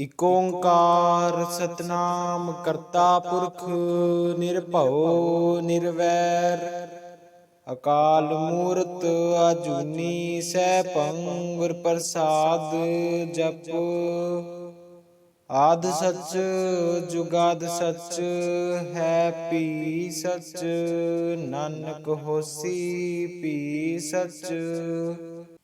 ਇਕ ਓੰਕਾਰ ਸਤਨਾਮ ਕਰਤਾ ਪੁਰਖ, ਨਿਰਭਉ, ਨਿਰਵੈਰ। ਅਕਾਲ ਮੂਰਤ ਆਜੂਨੀ ਸੈਭੰ ਗੁਰ ਪ੍ਰਸਾਦ ਜਪ। ਆਦ ਸੱਚ, ਜੁਗਾਦ ਸੱਚ, ਹੈ ਪੀ ਸੱਚ। ਨਾਨਕ ਹੋਸੀ, ਪੀ ਸੱਚ।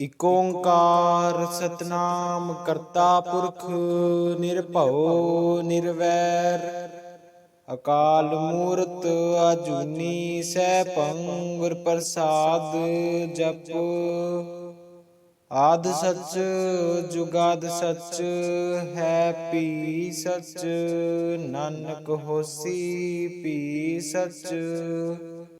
ਇਕ ਓੰਕਾਰ ਸਤਨਾਮ ਕਰਤਾ ਪੁਰਖ ਨਿਰਭਉ ਨਿਰਵੈਰ। ਅਕਾਲ ਮੂਰਤ ਆਜੂਨੀ ਸੈਭੰ ਗੁਰ ਪ੍ਰਸਾਦ ਜਪ। ਆਦ ਸੱਚ ਜੁਗਾਦ ਸੱਚ, ਹੈ ਪੀ ਸੱਚ, ਨਾਨਕ ਹੋਸੀ ਪੀ ਸੱਚ।